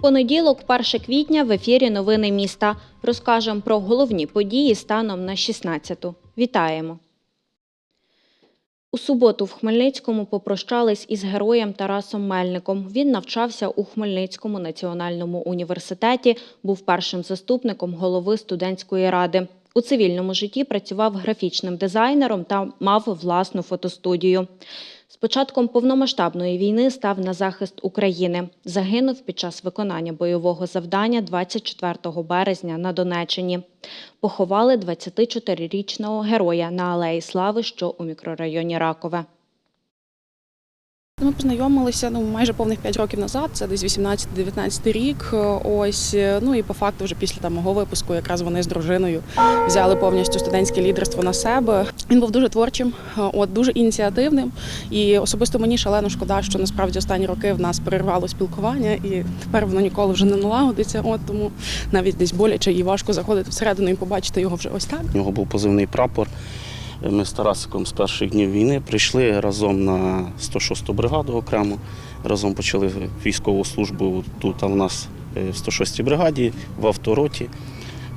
Понеділок, 1 квітня, в ефірі Новини міста. Розкажемо про головні події станом на 16-ту. Вітаємо! У суботу в Хмельницькому попрощались із героєм Тарасом Мельником. Він навчався у Хмельницькому національному університеті, був першим заступником голови студентської ради. У цивільному житті працював графічним дизайнером та мав власну фотостудію. З початком повномасштабної війни став на захист України. Загинув під час виконання бойового завдання 24 березня на Донеччині. Поховали 24-річного героя на Алеї Слави, що у мікрорайоні Ракове. Ми познайомилися ну майже повних 5 років назад. Це десь 18-19 рік. Ось ну і по факту, вже після там мого випуску, якраз вони з дружиною взяли повністю студентське лідерство на себе. Він був дуже творчим, от дуже ініціативним. І особисто мені шалено шкода, що насправді останні роки в нас перервало спілкування, і тепер воно ніколи вже не налагодиться. От тому навіть десь боляче і важко заходити всередину і побачити його вже ось так. У нього був позивний прапор. Ми з Тарасиком з перших днів війни прийшли разом на 106-ту бригаду окремо. Разом почали військову службу тут а в нас е, в 106-й бригаді, в автороті.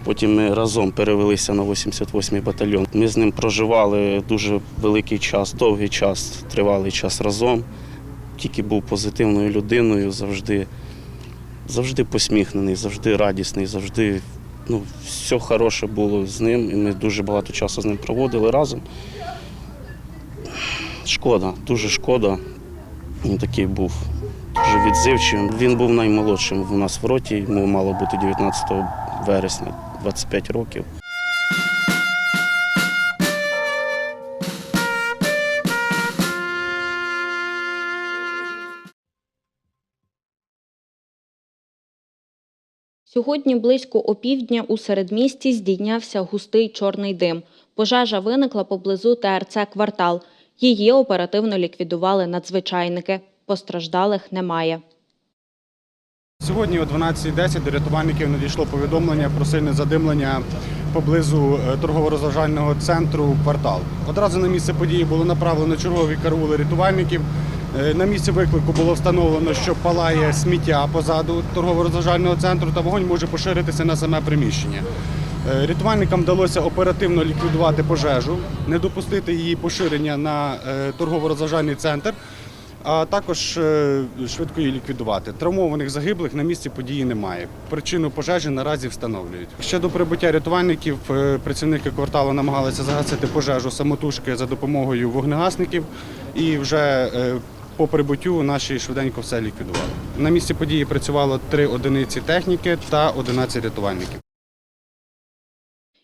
Потім ми разом перевелися на 88-й батальйон. Ми з ним проживали дуже великий час, довгий час, тривалий час разом. Тільки був позитивною людиною, завжди, завжди посміхнений, завжди радісний, завжди ну, все хороше було з ним, і ми дуже багато часу з ним проводили разом. Шкода, дуже шкода. Він такий був дуже відзивчим. Він був наймолодшим у нас в роті, йому мало бути 19 вересня, 25 років. Сьогодні близько опівдня у середмісті здійнявся густий чорний дим. Пожежа виникла поблизу ТРЦ «Квартал». Її оперативно ліквідували надзвичайники. Постраждалих немає. Сьогодні о 12.10 до рятувальників надійшло повідомлення про сильне задимлення поблизу е, торгово-розважального центру квартал. Одразу на місце події було направлено чергові караули рятувальників. Е, На місці виклику було встановлено, що палає сміття позаду торгово-розважального центру та вогонь може поширитися на саме приміщення. Е, Рятувальникам вдалося оперативно ліквідувати пожежу, не допустити її поширення на е, торгово-розважальний центр а також швидко її ліквідувати. Травмованих загиблих на місці події немає. Причину пожежі наразі встановлюють. Ще до прибуття рятувальників працівники кварталу намагалися загасити пожежу самотужки за допомогою вогнегасників і вже по прибуттю наші швиденько все ліквідували. На місці події працювало три одиниці техніки та 11 рятувальників.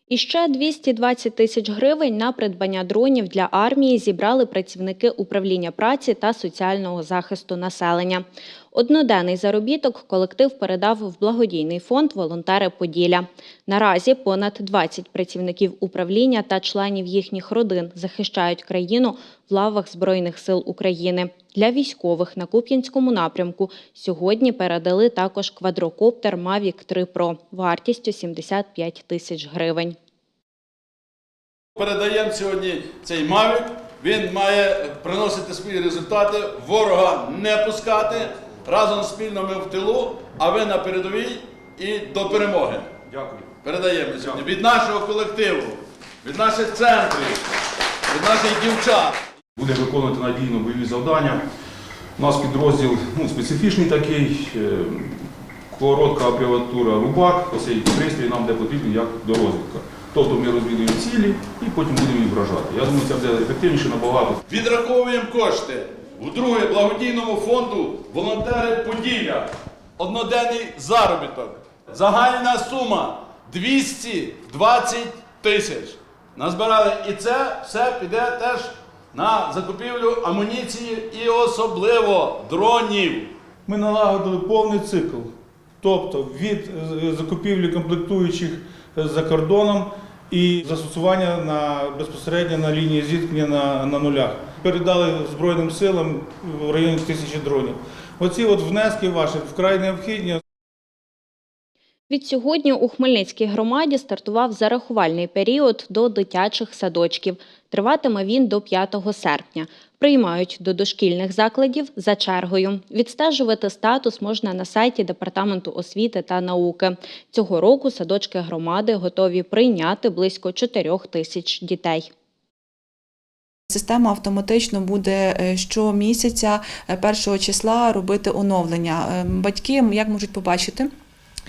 І ще 220 тисяч гривень на придбання дронів для армії зібрали працівники управління праці та соціального захисту населення. Одноденний заробіток колектив передав в благодійний фонд Волонтери Поділля. Наразі понад 20 працівників управління та членів їхніх родин захищають країну в лавах Збройних сил України. Для військових на Куп'янському напрямку сьогодні передали також квадрокоптер Mavic 3 Pro вартістю 75 тисяч гривень. Передаємо сьогодні цей Мавік. Він має приносити свої результати, ворога не пускати. Разом спільно ми в тилу, а ви на передовій і до перемоги. Дякую. Передаємо сьогодні від нашого колективу, від наших центрів, від наших дівчат. буде виконувати надійно бойові завдання. У нас підрозділ ну, специфічний такий, е, коротка абревіатура рубак. Цей пристрій нам де потрібен як до розвідка. Тобто ми розвідуємо цілі і потім будемо їх вражати. Я думаю, це буде ефективніше набагато. Відраховуємо кошти у друге благодійному фонду Волонтери Поділля. Одноденний заробіток. Загальна сума 220 тисяч. Назбирали і це все піде теж на закупівлю амуніції і особливо дронів. Ми налагодили повний цикл, тобто від е, закупівлі комплектуючих е, за кордоном і застосування на безпосередньо на лінії зіткнення на, на нулях. Передали Збройним силам в районі тисячі дронів. Оці от внески ваші вкрай необхідні. Відсьогодні у Хмельницькій громаді стартував зарахувальний період до дитячих садочків. Триватиме він до 5 серпня. Приймають до дошкільних закладів за чергою. Відстежувати статус можна на сайті Департаменту освіти та науки. Цього року садочки громади готові прийняти близько 4 тисяч дітей. Система автоматично буде е, щомісяця е, першого числа робити оновлення. Е, Батьки як можуть побачити.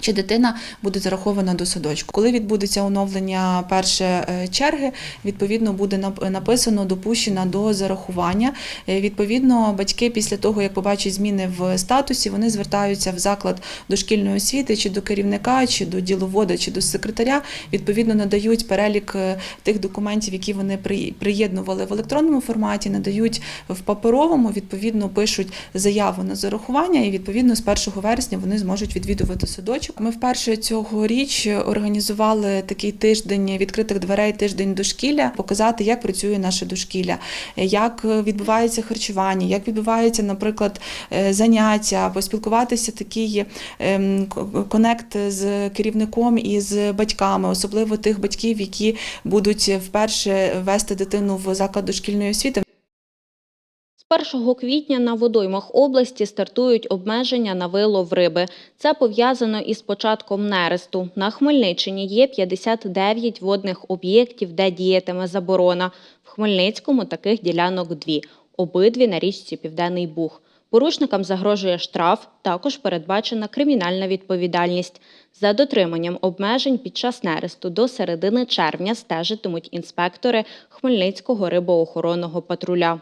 Чи дитина буде зарахована до садочку? Коли відбудеться оновлення перше е, черги, відповідно буде нап- написано допущена до зарахування. Е, Відповідно, батьки після того, як побачать зміни в статусі, вони звертаються в заклад дошкільної освіти, чи до керівника, чи до діловода, чи до секретаря. Відповідно, надають перелік е, тих документів, які вони при- приєднували в електронному форматі, надають в паперовому. Відповідно, пишуть заяву на зарахування, і відповідно з 1 вересня вони зможуть відвідувати садочок. Ми вперше цьогоріч організували такий тиждень відкритих дверей, тиждень дошкілля, показати, як працює наше дошкілля, як відбувається харчування, як відбувається, наприклад, е, заняття, поспілкуватися такий ем, конект з керівником і з батьками, особливо тих батьків, які будуть вперше вести дитину в заклад дошкільної освіти. З 1 квітня на водоймах області стартують обмеження на вилов риби. Це пов'язано із початком нересту. На Хмельниччині є 59 водних об'єктів, де діятиме заборона. В Хмельницькому таких ділянок дві. Обидві на річці Південний Буг. Порушникам загрожує штраф, також передбачена кримінальна відповідальність. За дотриманням обмежень під час нересту до середини червня стежитимуть інспектори Хмельницького рибоохоронного патруля.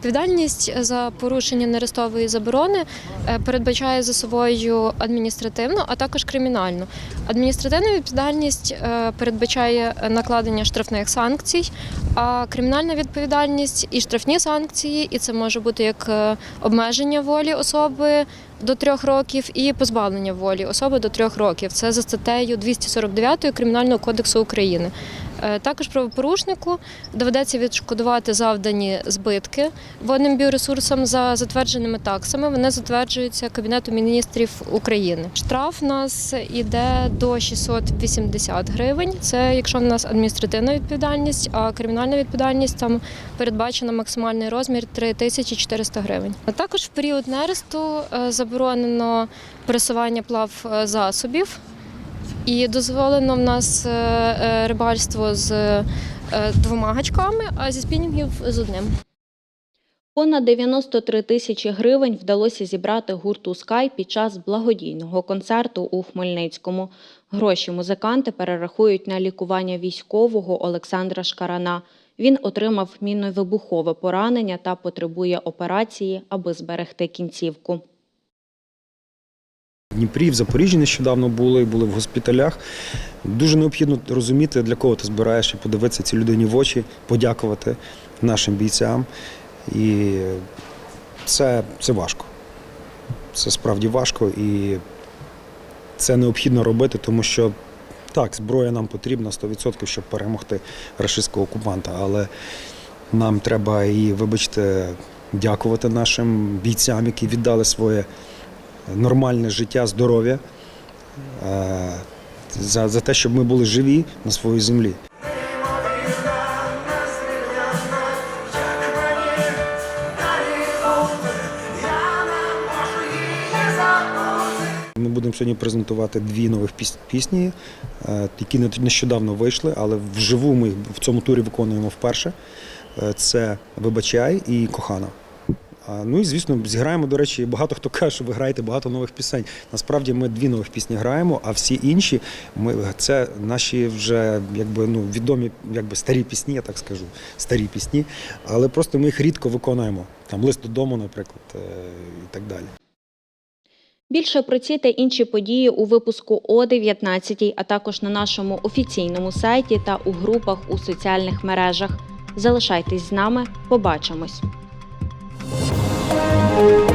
Відповідальність за порушення нерестової заборони е, передбачає за собою адміністративну, а також кримінальну. Адміністративна відповідальність е, передбачає накладення штрафних санкцій, а кримінальна відповідальність і штрафні санкції, і це може бути як е, обмеження волі особи до трьох років і позбавлення волі особи до трьох років. Це за статтею 249 Кримінального кодексу України. Е, Також правопорушнику доведеться відшкодувати завдані збитки водним біоресурсам за затвердженими таксами. Вони затверджуються Кабінетом міністрів України. Штраф у нас іде до 680 гривень. Це якщо в нас адміністративна відповідальність, а кримінальна відповідальність там передбачена максимальний розмір 3400 гривень. А також в період нересту е, заборонено пересування плав е, засобів. І дозволено в нас е, е, рибальство з е, двома гачками, а зі спінінгів з одним. Понад 93 тисячі гривень вдалося зібрати гурту Скай під час благодійного концерту у Хмельницькому. Гроші музиканти перерахують на лікування військового Олександра Шкарана. Він отримав мінно-вибухове поранення та потребує операції, аби зберегти кінцівку. В Дніпрі, в Запоріжжі нещодавно були, були в госпіталях. Дуже необхідно розуміти, для кого ти збираєш, і подивитися цій людині в очі, подякувати нашим бійцям. І це, це важко. Це справді важко і це необхідно робити, тому що так, зброя нам потрібна 100%, щоб перемогти рашистського окупанта. Але нам треба і, вибачте, дякувати нашим бійцям, які віддали своє нормальне життя, здоров'я е, за, за те, щоб ми були живі на своїй землі. Ми будемо сьогодні презентувати дві нових піс- пісні, е, які не- нещодавно вийшли, але вживу ми їх в цьому турі виконуємо вперше. Е, Це Вибачай і Кохана. Ну і звісно, зіграємо, до речі, багато хто каже, що ви граєте багато нових пісень. Насправді ми дві нових пісні граємо, а всі інші ми це наші вже якби ну відомі, якби старі пісні, я так скажу, старі пісні, але просто ми їх рідко виконуємо. Там лист додому, наприклад, е, і так далі. Більше про ці та інші події у випуску о 19, а також на нашому офіційному сайті та у групах у соціальних мережах. Залишайтесь з нами, побачимось. Thank you.